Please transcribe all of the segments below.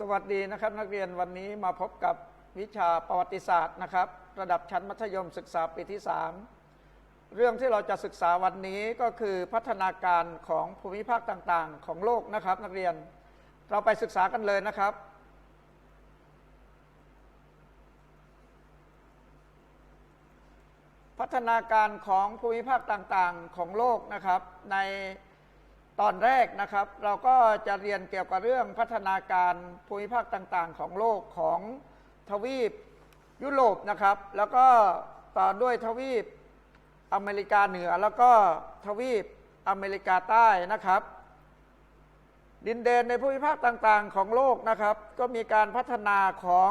สวัสดีนะครับนักเรียนวันนี้มาพบกับวิชาประวัติศาสตร์นะครับ ระดับชั้นมัธยมศึกษาปีที่ 3 เรื่องที่เราจะศึกษาวันนี้ก็คือพัฒนาการของภูมิภาคต่างๆ ของโลกนะครับนักเรียนเราไปศึกษากันเลยนะครับ พัฒนาการของภูมิภาคต่างๆ ของโลกนะครับใน ตอนแรกนะครับเราก็จะเรียนเกี่ยวกับเรื่องพัฒนาการภูมิภาคต่างๆ ของโลกของทวีปยุโรปนะครับ แล้วก็ต่อด้วยทวีปอเมริกาเหนือ แล้วก็ทวีปอเมริกาใต้นะครับ ดินแดนในภูมิภาคต่างๆ ของโลกนะครับ ก็มีการพัฒนาของ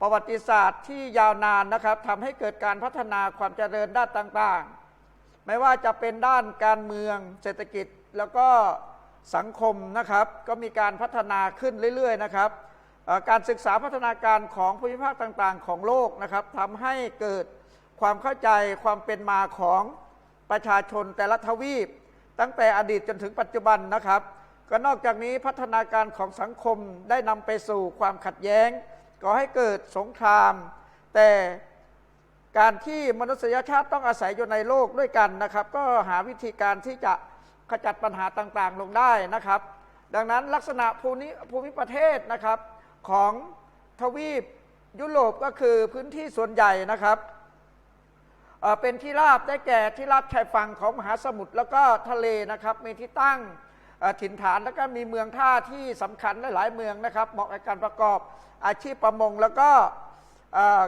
ประวัติศาสตร์ที่ยาวนานนะครับทำให้เกิดการพัฒนาความเจริญด้านต่างๆ ไม่ว่าจะเป็นด้านการเมืองเศรษฐกิจ แล้วก็สังคมนะครับก็มีการพัฒนาขึ้นเรื่อยๆนะครับการศึกษาพัฒนาการของภูมิภาคต่างๆ ของโลกนะครับทำให้เกิดความเข้าใจความเป็นมาของประชาชนแต่ละทวีป ตั้งแต่อดีตจนถึงปัจจุบันนะครับ ก็นอกจากนี้พัฒนาการของสังคมได้นำไปสู่ความขัดแย้งก่อให้เกิดสงคราม แต่การที่มนุษยชาติต้องอาศัยอยู่ในโลกด้วยกันนะครับ ก็หาวิธีการที่จะ ขจัดปัญหาต่างๆ ลงได้นะครับ ดังนั้นลักษณะภูมิภูมิประเทศนะครับของทวีปยุโรปก็คือพื้นที่ส่วนใหญ่นะครับเเป็นที่ราบได้แก่ที่ราบชายฝั่งของมหาสมุทรแล้วก็ทะเลนะครับมีที่ตั้งถิ่นฐานแล้วก็มีเมืองท่าที่สำคัญหลายเมืองนะครับ เหมาะกับการประกอบอาชีพประมงแล้วก็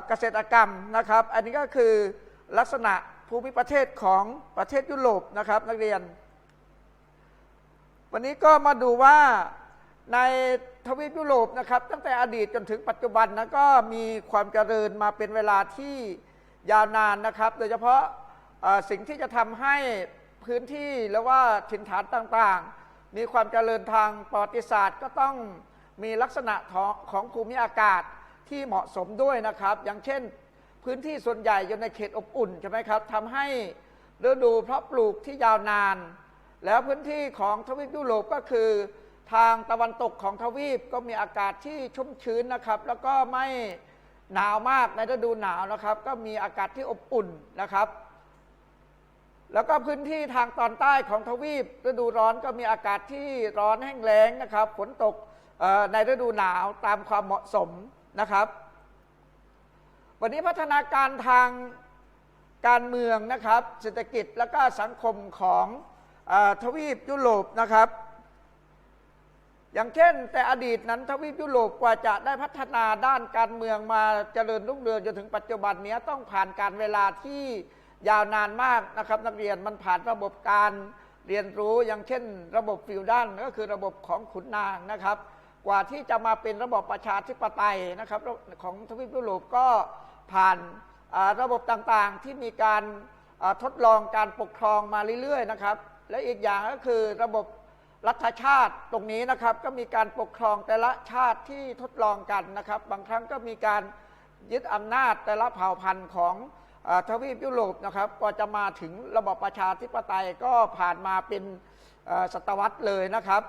เกษตรกรรมนะครับ อันนี้ก็คือลักษณะภูมิประเทศของประเทศยุโรปนะครับนักเรียน วันนี้ก็มาดูว่าในทวีปยุโรปนะครับ ตั้งแต่อดีตจนถึงปัจจุบันนะก็มีความเจริญมาเป็นเวลาที่ยาวนานนะครับ โดยเฉพาะสิ่งที่จะทำให้พื้นที่หรือว่าถิ่นฐานต่างๆ มีความเจริญทางประวัติศาสตร์ ก็ต้องมีลักษณะของภูมิอากาศที่เหมาะสมด้วยนะครับ อย่างเช่น พื้นที่ส่วนใหญ่อยู่ในเขตอบอุ่นใช่ไหมครับทำให้ฤดูเพาะปลูกที่ยาวนาน แล้วพื้นที่ของทวีปยุโรปก็คือทางตะวันตกของทวีปก็มีอากาศที่ชุ่มชื้นนะครับ แล้วก็ไม่หนาวมากในฤดูหนาวนะครับ ก็มีอากาศที่อบอุ่นนะครับ แล้วก็พื้นที่ทางตอนใต้ของทวีปฤดูร้อนก็มีอากาศที่ร้อนแห้งแล้งนะครับฝนตกในฤดูหนาวตามความเหมาะสมนะครับ วันนี้พัฒนาการทางการเมืองนะครับ เศรษฐกิจและก็สังคมของ ทวีปยุโรปนะครับ อย่างเช่น แต่อดีตนั้นทวีปยุโรปกว่าจะได้พัฒนาด้านการเมืองมาเจริญรุ่งเรืองจนถึงปัจจุบันนี้ต้องผ่านการเวลาที่ยาวนานมากนะครับ นักเรียนมันผ่านระบบการเรียนรู้อย่างเช่น ระบบฟิวดันก็คือระบบของขุนนางนะครับ กว่าที่จะมาเป็นระบบประชาธิปไตยนะครับ ของทวีปยุโรปก็ผ่านระบบต่างๆที่มีการทดลองการปกครองมาเรื่อยๆนะครับ และอีกอย่างก็คือระบบรัฐชาติตรงนี้นะครับ ก็มีการปกครองแต่ละชาติที่ทดลองกันนะครับ บางครั้งก็มีการยึดอำนาจแต่ละเผ่าพันธุ์ของอทวีปยุโรปนะครับก็จะมาถึงระบบประชาธิปไตยก็ผ่านมาเป็นศตวรรษเลยนะครับ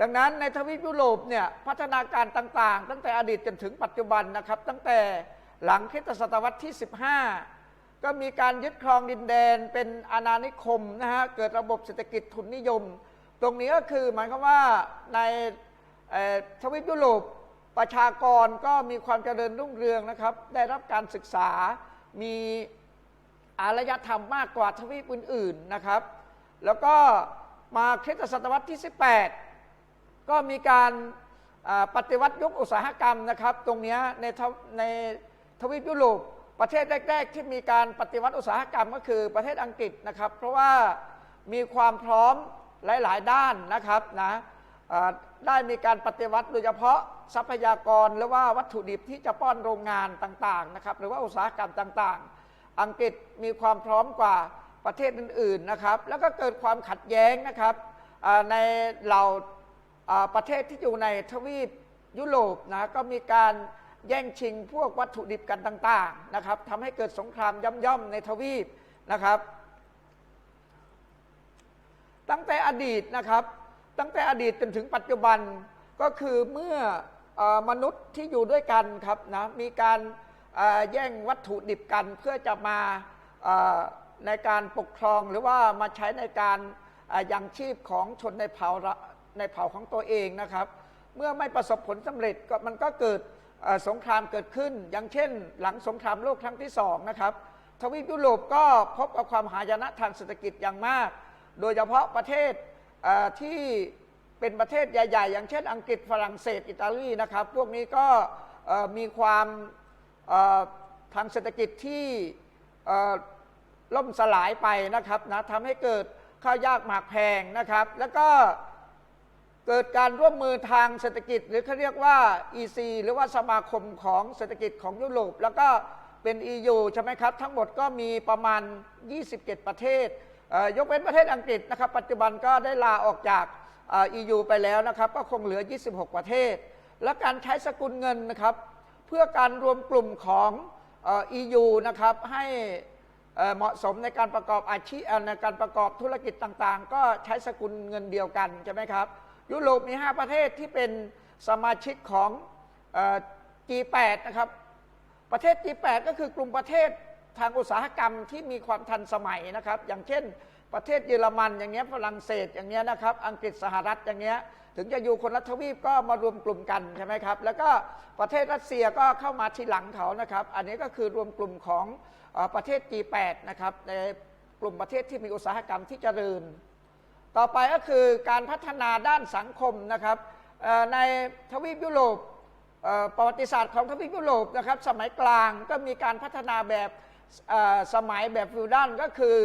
ดังนั้นในทวีปยุโรปเนี่ยพัฒนาการต่างๆ ตั้งแต่อดีตจนถึงปัจจุบันนะครับ ตั้งแต่หลังคริสตศตวรรษที่ 15 ก็มีการยึดครองดินแดนเป็นอาณานิคมนะฮะเกิดระบบเศรษฐกิจทุนนิยม ตรงนี้ก็คือหมายความว่าในทวีปยุโรปประชากรก็มีความเจริญรุ่งเรืองนะครับ ได้รับการศึกษามีอารยธรรมมากกว่าทวีปอื่นๆนะครับ แล้วก็มาคริสตศตวรรษที่ 18 ก็มีการปฏิวัติยุคอุตสาหกรรมนะครับ ตรงนี้ในในทวีปยุโรป ประเทศแรก ๆ ที่มีการปฏิวัติอุตสาหกรรมก็คือประเทศอังกฤษนะครับ เพราะว่ามีความพร้อมหลาย ๆ ด้านนะครับนะได้มีการปฏิวัติโดยเฉพาะทรัพยากรหรือว่าวัตถุดิบที่จะป้อนโรงงานต่าง ๆ นะครับ หรือว่าอุตสาหกรรมต่าง ๆ อังกฤษมีความพร้อมกว่าประเทศอื่น ๆ นะครับ แล้วก็เกิดความขัดแย้งนะครับในเหล่าประเทศที่อยู่ในทวีปยุโรปนะก็มีการ แย่งชิงพวกวัตถุดิบกันต่างๆนะครับทำให้เกิดสงครามย่อมๆในทวีปนะครับ ตั้งแต่อดีตนะครับ ตั้งแต่อดีตจนถึงปัจจุบันก็คือเมื่ออมนุษย์ที่อยู่ด้วยกันครับนะมีการแย่งวัตถุดิบกันเพื่อจะมาในการปกครองหรือว่ามาใช้ในการยังชีพของชนในเผ่าในเผ่าของตัวเองนะครับ เมื่อไม่ประสบผลสำเร็จก็มันก็เกิด สงครามเกิดขึ้น อย่างเช่น หลังสงครามโลกครั้งที่สองนะครับ ทวีปยุโรปก็พบกับความหายนะทางเศรษฐกิจอย่างมาก โดยเฉพาะประเทศที่เป็นประเทศใหญ่ ๆ อย่างเช่น อังกฤษฝรั่งเศสอิตาลีนะครับ พวกนี้ก็มีความทางเศรษฐกิจที่ล่มสลายไปนะครับนะทำให้เกิดข้าวยากหมากแพงนะครับ แล้วก็ เกิดการร่วมมือทางเศรษฐกิจ หรือเขาเรียกว่า EC หรือว่าสมาคมของเศรษฐกิจของยุโรป แล้วก็เป็น EU ใช่ไหมครับ ทั้งหมดก็มีประมาณ 27 ประเทศเยกเว้นประเทศอังกฤษนะครับ ปัจจุบันก็ได้ลาออกจากอ่อ EU ไปแล้วนะครับ ก็คงเหลือ 26 ประเทศ และการใช้สกุลเงินนะครับ เพื่อการรวมกลุ่มของอ่อ EU นะครับให้เหมาะสมในการประกอบอาชีพในการประกอบธุรกิจต่างๆ ก็ใช้สกุลเงินเดียวกันใช่ไหมครับ ยุโรปมี 5 ประเทศที่เป็นสมาชิกของอ G8 นะครับ ประเทศ G8 ก็คือกลุ่มประเทศทางอุตสาหกรรมที่มีความทันสมัยนะครับ อย่างเช่น ประเทศเยอรมันอย่างเงี้ยฝรั่งเศสอย่างเงี้ยนะครับอังกฤษสหรัฐอย่างเงี้ยถึงจะอยู่คนละทวีปก็มารวมกลุ่มกันใช่ไหมครับ แล้วก็ประเทศรัสเซียก็เข้ามาทีหลังเขานะครับ อันนี้ก็คือรวมกลุ่มของประเทศ G8 นะครับในกลุ่มประเทศที่มีอุตสาหกรรมที่เจริญ ต่อไปก็คือการพัฒนาด้านสังคมนะครับในทวีปยุโรปประวัติศาสตร์ของทวีปยุโรปนะครับสมัยกลางก็มีการพัฒนาแบบสมัยแบบฟิวดัลก็คือ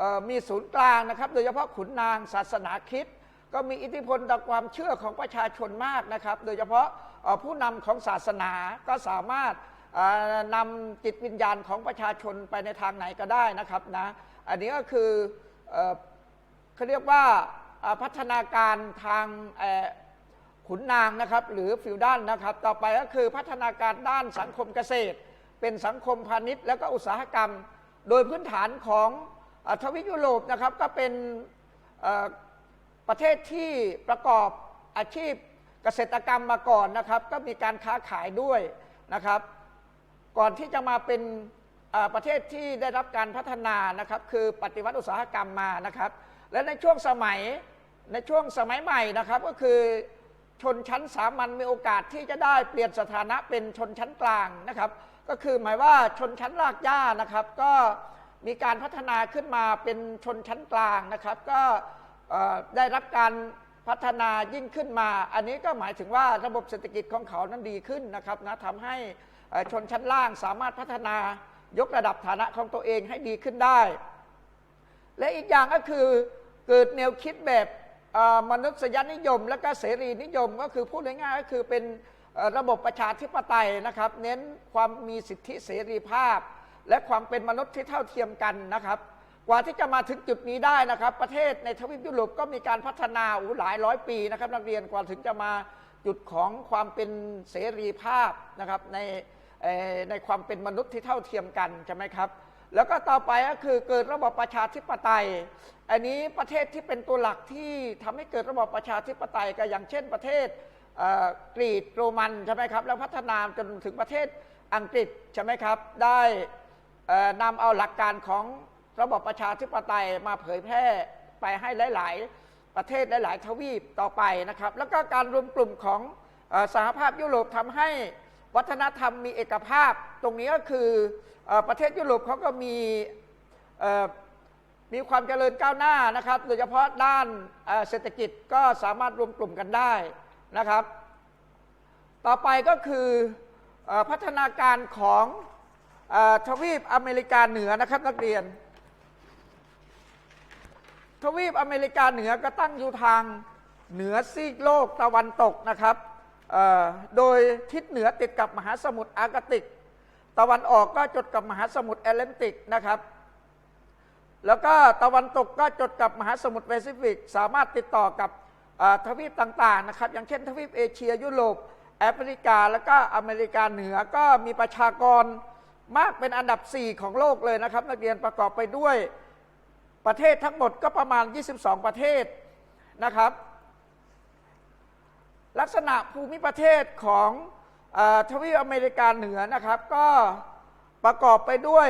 อมีศูนย์กลางนะครับ โดยเฉพาะขุนนางศาสนาคริสต์ก็มีอิทธิพลต่อความเชื่อของประชาชนมากนะครับ โดยเฉพาะผู้นำของศาสนาก็สามารถนำจิตวิญญาณของประชาชนไปในทางไหนก็ได้นะครับนะอันนี้ก็คือ เขาเรียกว่าพัฒนาการทางขุนนางนะครับหรือฟิวดัลนะครับ ต่อไปก็คือพัฒนาการด้านสังคมเกษตร เป็นสังคมพาณิชย์แล้วก็อุตสาหกรรม โดยพื้นฐานของอทวีปยุโรปนะครับก็เป็นประเทศที่ประกอบอาชีพเกษตรกรรมมาก่อนนะครับ ก็มีการค้าขายด้วยนะครับ ก่อนที่จะมาเป็นประเทศที่ได้รับการพัฒนานะครับ คือปฏิวัติอุตสาหกรรมมานะครับ และในช่วงสมัยในช่วงสมัยใหม่นะครับก็คือชนชั้นสามัญมีโอกาสที่จะได้เปลี่ยนสถานะเป็นชนชั้นกลางนะครับ ก็คือหมายว่าชนชั้นรากหญ้านะครับ ก็มีการพัฒนาขึ้นมาเป็นชนชั้นกลางนะครับ ก็ได้รับการพัฒนายิ่งขึ้นมา อันนี้ก็หมายถึงว่าระบบเศรษฐกิจของเขานั้นดีขึ้นนะครับนะทำให้ชนชั้นล่างสามารถพัฒนายกระดับฐานะของตัวเองให้ดีขึ้นได้ และอีกอย่างก็คือ เกิดแนวคิดแบบมนุษยนิยม และก็เสรีนิยมก็คือพูดง่ายๆก็คือเป็นระบบประชาธิปไตยนะครับ เน้นความมีสิทธิเสรีภาพ และความเป็นมนุษย์ที่เท่าเทียมกันนะครับ กว่าที่จะมาถึงจุดนี้ได้นะครับ ประเทศในทวีปยุโรปก็มีการพัฒนาอูหลายร้อยปีนะครับ นักเรียนกว่าถึงจะมาจุดของความเป็นเสรีภาพนะครับในในความเป็นมนุษย์ที่เท่าเทียมกันใช่ไหมครับ แล้วก็ต่อไปก็คือเกิดระบบประชาธิปไตย อันนี้ประเทศที่เป็นตัวหลักที่ทำให้เกิดระบบประชาธิปไตยก็อย่างเช่นประเทศกรีกโรมันใช่ไหมครับ แล้วพัฒนาจนถึงประเทศอังกฤษใช่ไหมครับ ได้นำเอาหลักการของระบบประชาธิปไตยมาเผยแพร่ไปให้หลาย ๆ ประเทศหลาย ๆ ทวีปต่อไปนะครับ แล้วก็การรวมกลุ่มของอสหภาพยุโรปทำให้วัฒนธรรมมีเอกภาพ ตรงนี้ก็คือ ประเทศยุโรปเขาก็มีมีความเจริญก้าวหน้านะครับ โดยเฉพาะด้านเศรษฐกิจก็สามารถรวมกลุ่มกันได้นะครับ ต่อไปก็คืออพัฒนาการของอทวีปอเมริกาเหนือนะครับนักเรียน ทวีปอเมริกาเหนือก็ตั้งอยู่ทางเหนือซีกโลกตะวันตกนะครับโดยทิศเหนือติดกับมหาสมุทรอาร์กติก ตะวันออกก็จดกับมหาสมุทรแอตแลนติกนะครับ แล้วก็ตะวันตกก็จดกับมหาสมุทรแปซิฟิก สามารถติดต่อกับทวีปต่างๆนะครับ อย่างเช่น ทวีปเอเชียยุโรปแอฟริกาแล้วก็อเมริกาเหนือก็มีประชากรมากเป็นอันดับ 4 ของโลกเลยนะครับ นักเรียนประกอบไปด้วยประเทศทั้งหมดก็ประมาณ 22 ประเทศนะครับ ลักษณะภูมิประเทศของ ทวีปอเมริกาเหนือนะครับ ก็ประกอบไปด้วย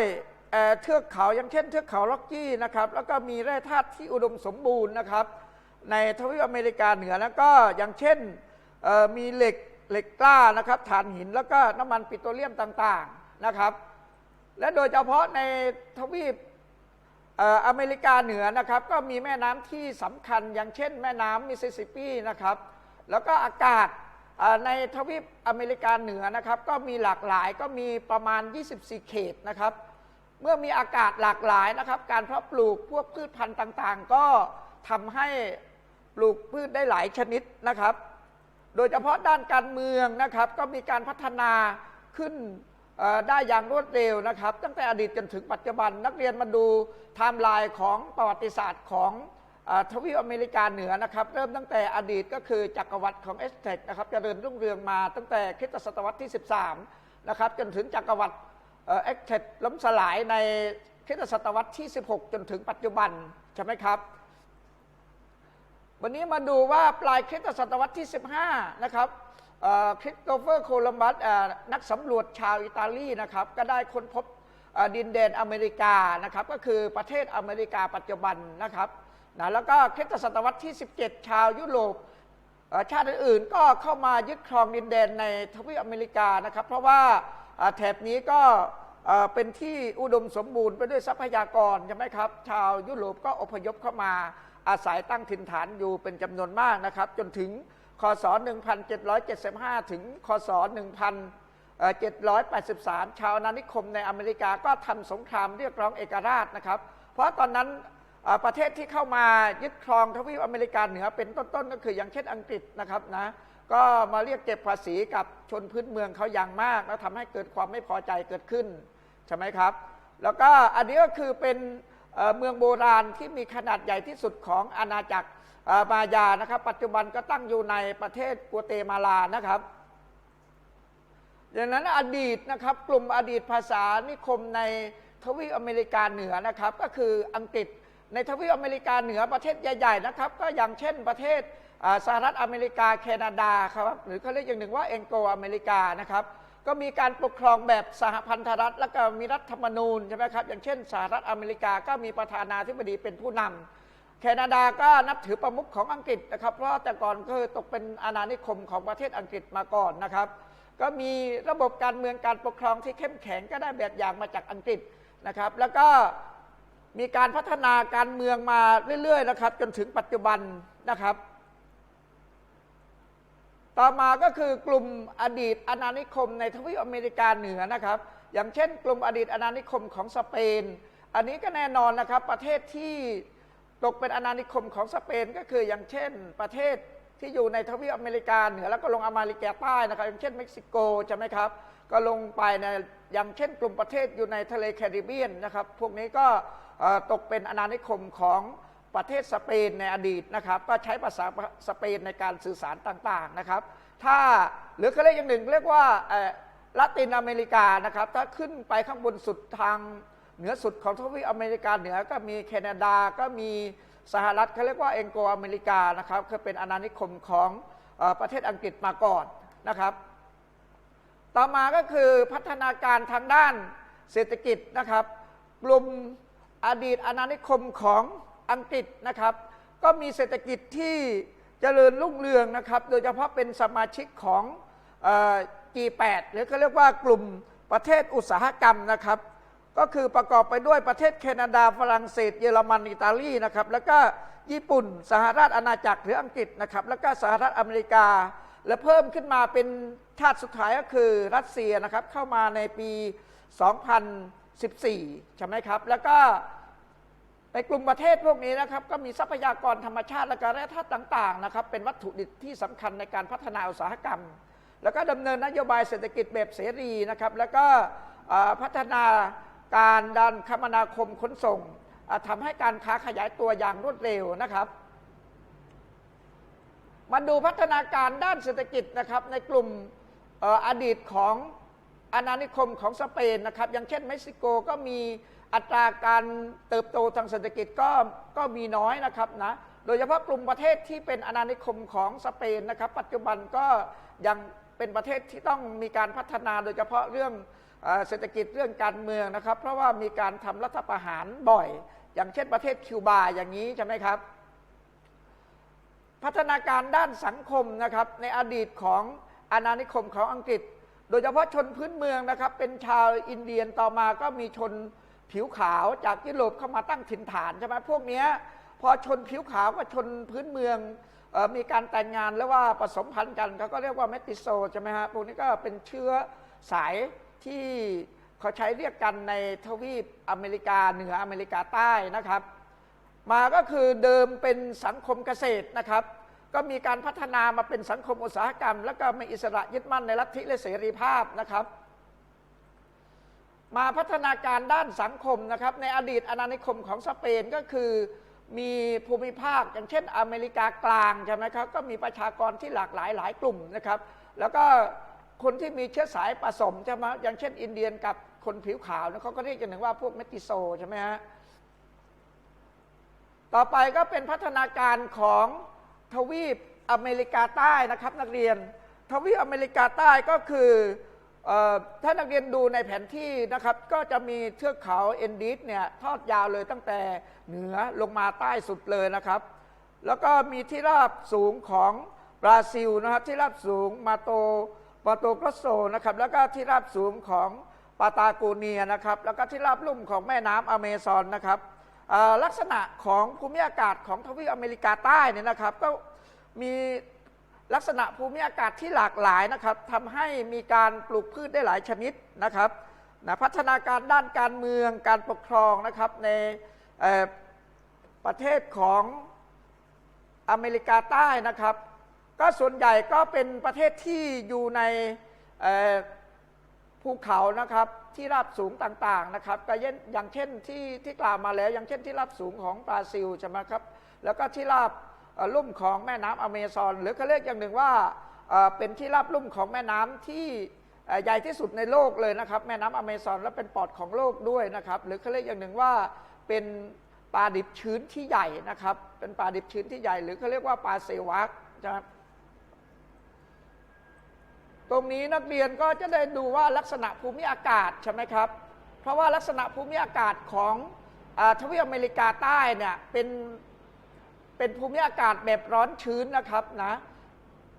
เทือกเขาอย่างเช่นเทือกเขาล็อกกี้นะครับ แล้วก็มีแร่ธาตุที่อุดมสมบูรณ์นะครับ ในทวีปอเมริกาเหนือแล้วก็อย่างเช่นมีเหล็กเหล็กกล้านะครับถ่านหินแล้วก็น้ำมันปิโตรเลียมต่างๆนะครับ และโดยเฉพาะในทวีปอเมริกาเหนือนะครับ ก็มีแม่น้ำที่สำคัญอย่างเช่น แม่น้ำมิสซิสซิปปีนะครับ แล้วก็อากาศ ในทวีปอเมริกาเหนือนะครับ ก็มีหลากหลายก็มีประมาณ 24 เขตนะครับ เมื่อมีอากาศหลากหลายนะครับ การเพาะปลูกพวกพืชพันธุ์ต่างๆ ก็ทำให้ปลูกพืชได้หลายชนิดนะครับ โดยเฉพาะด้านการเมืองนะครับ ก็มีการพัฒนาขึ้นได้อย่างรวดเร็วนะครับ ตั้งแต่อดีตจนถึงปัจจุบันนักเรียนมาดูไทม์ไลน์ของประวัติศาสตร์ของ ทวีปอเมริกาเหนือนะครับเริ่มตั้งแต่อดีตก็คือจักรวรรดิของเอสเท็กนะครับเจริญรุ่งเรืองมาตั้งแต่คริสตศตวรรษที่ 13นะครับจนถึงจักรวรรดิเอ็กเท็ล้มสลายในคริสตศตวรรษที่ 16 จนถึงปัจจุบันใช่ไหมครับ วันนี้มาดูว่าปลายคริสตศตวรรษที่ 15 นะครับคริสโตเฟอร์โคลัมบัสนักสำรวจชาวอิตาลีนะครับก็ได้ค้นพบดินแดนอเมริกานะครับก็คือประเทศอเมริกาปัจจุบันนะครับ นะแล้วก็คริสตศตวรรษที่ 17 ชาวยุโรปชาติอื่นๆก็เข้ามายึดครองดินแดนในทวีปอเมริกานะครับ เพราะว่าแถบนี้ก็เป็นที่อุดมสมบูรณ์ไปด้วยทรัพยากรใช่ไหมครับ ชาวยุโรปก็อพยพเข้ามาอาศัยตั้งถิ่นฐานอยู่เป็นจำนวนมากนะครับ จนถึงคศ 1775 ถึงคศ 1783 ชาวอานิคมในอเมริกาก็ทำสงครามเรียกร้องเอกราชนะครับ เพราะตอนนั้น ประเทศที่เข้ามายึดครองทวีปอเมริกาเหนือเป็นต้นๆ ก็คืออย่างเช่นอังกฤษนะครับนะก็มาเรียกเก็บภาษีกับชนพื้นเมืองเขาอย่างมาก แล้วทำให้เกิดความไม่พอใจเกิดขึ้น ใช่ไหมครับ แล้วก็อันนี้ก็คือเป็นเมืองโบราณที่มีขนาดใหญ่ที่สุดของอาณาจักรมายานะครับ ปัจจุบันก็ตั้งอยู่ในประเทศกัวเตมาลานะครับดังนั้นอดีตนะครับกลุ่มอดีตภาษานิคมในทวีปอเมริกาเหนือนะครับ ก็คืออังกฤษ ในทวีปอเมริกาเหนือประเทศใหญ่ๆนะครับ ก็อย่างเช่นประเทศสหรัฐอเมริกาแคนาดาครับหรือเขาเรียกอย่างหนึ่งว่าเองโกอเมริกานะครับก็มีการปกครองแบบสหพันธรัฐ แล้วก็มีรัฐธรรมนูญใช่ไหมครับอย่างเช่นสหรัฐอเมริกาก็มีประธานาธิบดีเป็นผู้นำแคนาดาก็นับถือประมุขของอังกฤษนะครับ เพราะแต่ก่อนก็คือตกเป็นอาณานิคมของประเทศอังกฤษมาก่อนนะครับ ก็มีระบบการเมืองการปกครองที่เข้มแข็งก็ได้แบบอย่างมาจากอังกฤษนะครับ แล้วก็ มีการพัฒนาการเมืองมาเรื่อย ๆ นะครับ จนถึงปัจจุบันนะครับ ต่อมาก็คือกลุ่มอดีตอาณานิคมในทวีปอเมริกาเหนือนะครับ อย่างเช่น กลุ่มอดีตอาณานิคมของสเปน อันนี้ก็แน่นอนนะครับ ประเทศที่ตกเป็นอาณานิคมของสเปนก็คืออย่างเช่น ประเทศที่อยู่ในทวีปอเมริกาเหนือแล้วก็ลงอเมริกาใต้นะครับ อย่างเช่นเม็กซิโกใช่ไหมครับ ก็ลงไปในอย่างเช่นกลุ่มประเทศอยู่ในทะเลแคริบเบียนนะครับ พวกนี้ก็ ตกเป็นอาณานิคมของประเทศสเปนในอดีตนะครับ ก็ใช้ภาษาสเปนในการสื่อสารต่างๆนะครับ ถ้าหรือเขาเรียกอย่างหนึ่งเรียกว่าละตินอเมริกานะครับ ถ้าขึ้นไปข้างบนสุดทางเหนือสุดของทวีปอเมริกาเหนือก็มีแคนาดาก็มีสหรัฐเขาเรียกว่าเองโกอเมริกานะครับคือเป็นอาณานิคมของอประเทศอังกฤษมาก่อนนะครับ ต่อมาก็คือพัฒนาการทางด้านเศรษฐกิจนะครับ กลุ่ม อดีตอาณานิคมของอังกฤษนะครับ ก็มีเศรษฐกิจที่เจริญรุ่งเรืองนะครับ โดยเฉพาะเป็นสมาชิกของอ G8 หรือเขาเรียกว่ากลุ่มประเทศอุตสาหกรรมนะครับ ก็คือประกอบไปด้วยประเทศแคนาดาฝรั่งเศส เยอรมันอิตาลีนะครับแล้วก็ญี่ปุ่น สหราชอาณาจักรหรืออังกฤษนะครับแล้วก็สหรัฐอเมริกา และเพิ่มขึ้นมาเป็นชาติสุดท้ายก็คือรัสเซียนะครับเข้ามาในปี 2000 14 ใช่ไหมครับ แล้วก็ในกลุ่มประเทศพวกนี้นะครับ ก็มีทรัพยากรธรรมชาติและก็แร่ธาตุต่างๆนะครับ เป็นวัตถุดิบที่สำคัญในการพัฒนาอุตสาหกรรม แล้วก็ดำเนินนโยบายเศรษฐกิจแบบเสรีนะครับ แล้วก็พัฒนาการด้านคมนาคมขนส่งอะทำให้การค้าขยายตัวอย่างรวดเร็วนะครับมาดูพัฒนาการด้านเศรษฐกิจนะครับในกลุ่มอออดีตของ อาณานิคมของสเปนนะครับ อย่างเช่นเม็กซิโกก็มีอัตราการเติบโตทางเศรษฐกิจก็ก็มีน้อยนะครับนะโดยเฉพาะกลุ่มประเทศที่เป็นอาณานิคมของสเปนนะครับ ปัจจุบันก็ยังเป็นประเทศที่ต้องมีการพัฒนาโดยเฉพาะเรื่องเอ่อเศรษฐกิจเรื่องการเมืองนะครับ เพราะว่ามีการทำรัฐประหารบ่อย อย่างเช่นประเทศคิวบาอย่างนี้ใช่ไหมครับ พัฒนาการด้านสังคมนะครับในอดีตของอาณานิคมของอังกฤษ โดยเฉพาะชนพื้นเมืองนะครับ เป็นชาวอินเดียนต่อมาก็มีชนผิวขาวจากยุโรปเข้ามาตั้งถิ่นฐานใช่ไหมพวกนี้พอชนผิวขาวกับชนพื้นเมืองออมีการแต่งงานแล้วว่าผสมพันธุ์กันเขาก็เรียกว่าเมติโซใช่ไหมฮะพวกนี้ก็เป็นเชื้อสายที่เขาใช้เรียกกันในทวีปอเมริกาเหนืออเมริกาใต้นะครับ มาก็คือเดิมเป็นสังคมเกษตรนะครับ ก็มีการพัฒนามาเป็นสังคมอุตสาหกรรม แล้วก็มีอิสระยึดมั่นในลัทธิและเสรีภาพนะครับมาพัฒนาการด้านสังคมนะครับในอดีตอาณานิคมของสเปนก็คือมีภูมิภาคอย่างเช่นอเมริกากลางใช่ไหมครับก็มีประชากรที่หลากหลายหลายกลุ่มนะครับ แล้วก็คนที่มีเชื้อสายผสมใช่ไหมอย่างเช่น อินเดียนกับคนผิวขาวนะเขาก็เรียกกันถึงว่าพวกเมติโซใช่ไหมฮะต่อไปก็เป็นพัฒนาการของ ทวีปอเมริกาใต้นะครับนักเรียน ทวีปอเมริกาใต้ก็คืออถ้านักเรียนดูในแผนที่นะครับก็จะมีเทือกเขาเอนดิสเนี่ยทอดยาวเลยตั้งแต่เหนือลงมาใต้สุดเลยนะครับ แล้วก็มีที่ราบสูงของบราซิลนะครับที่ราบสูงมาโตมาโตกรโซนะครับแล้วก็ที่ราบสูงของปาตาโกเนียนะครับแล้วก็ที่ราบลุ่มของแม่น้ำอเมซอนนะครับ ลักษณะของภูมิอากาศของทวีปอเมริกาใต้เนี่ยนะครับ ก็มีลักษณะภูมิอากาศที่หลากหลายนะครับทำให้มีการปลูกพืชได้หลายชนิดนะครับนะพัฒนาการด้านการเมืองการปกครองนะครับในประเทศของอเมริกาใต้นะครับ ก็ส่วนใหญ่ก็เป็นประเทศที่อยู่ใน ภูเขานะครับที่ราบสูงต่างๆนะครับก็เช่นอย่างเช่นที่ที่กล่าวมาแล้ว อย่างเช่นที่ราบสูงของบราซิลใช่ไหมครับแล้วก็ที่ราบลุ่มของแม่น้ำอเมซอน หรือเขาเรียกอย่างหนึ่งว่าเป็นที่ราบลุ่มของแม่น้ำที่ใหญ่ที่สุดในโลกเลยนะครับ แม่น้ำอเมซอนและเป็นปอดของโลกด้วยนะครับ หรือเขาเรียกอย่างหนึ่งว่าเป็นป่าดิบชื้นที่ใหญ่นะครับ เป็นป่าดิบชื้นที่ใหญ่ หรือเขาเรียกว่าป่าเซวักนะครับ ตรงนี้นักเรียนก็จะได้ดูว่าลักษณะภูมิอากาศใช่ไหมครับ เพราะว่าลักษณะภูมิอากาศของอทวีปอเมริกาใต้เนี่ยเป็นเป็นภูมิอากาศแบบร้อนชื้นนะครับนะ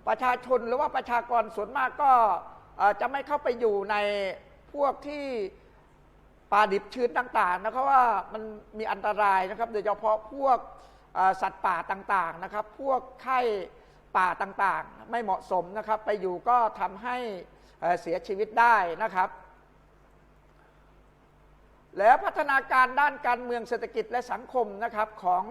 ประชาชนหรือว่าประชากรส่วนมากก็จะไม่เข้าไปอยู่ในพวกที่ป่าดิบชื้นต่างๆนะครับว่ามันมีอันตรายนะครับ โดยเฉพาะพวกสัตว์ป่าต่างๆนะครับ พวกไข้ ป่าต่างๆ ไม่เหมาะสมนะครับ ไปอยู่ก็ทำให้เสียชีวิตได้นะครับ แล้วพัฒนาการด้านการเมืองเศรษฐกิจและสังคมนะครับของ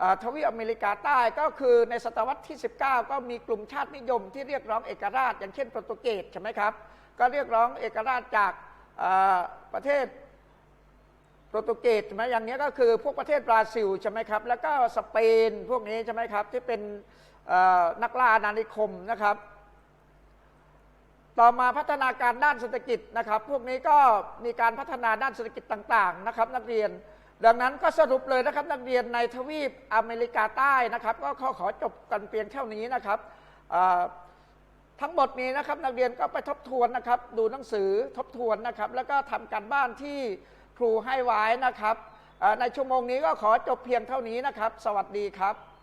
อทวีปอเมริกาใต้ก็คือในศตวรรษที่ 19 ก็มีกลุ่มชาตินิยมที่เรียกร้องเอกราช อย่างเช่นโปรตุเกสใช่ไหมครับ ก็เรียกร้องเอกราชจากประเทศโปรตุเกสใช่ไหมอย่างนี้ก็คือพวกประเทศบราซิลใช่ไหมครับ แล้วก็สเปนพวกนี้ใช่ไหมครับที่เป็น นักล่าอาณานิคมนะครับ ต่อมาพัฒนาการด้านเศรษฐกิจนะครับ พวกนี้ก็มีการพัฒนาด้านเศรษฐกิจต่างๆนะครับ นักเรียน ดังนั้นก็สรุปเลยนะครับนักเรียนในทวีปอเมริกาใต้นะครับ ก็ขอขอจบกันเพียงเท่านี้นะครับทั้งหมดนี้นะครับนักเรียนก็ไปทบทวนนะครับ ดูหนังสือทบทวนนะครับ แล้วก็ทำการบ้านที่ครูให้ไว้นะครับในชั่วโมงนี้ก็ขอจบเพียงเท่านี้นะครับ สวัสดีครับ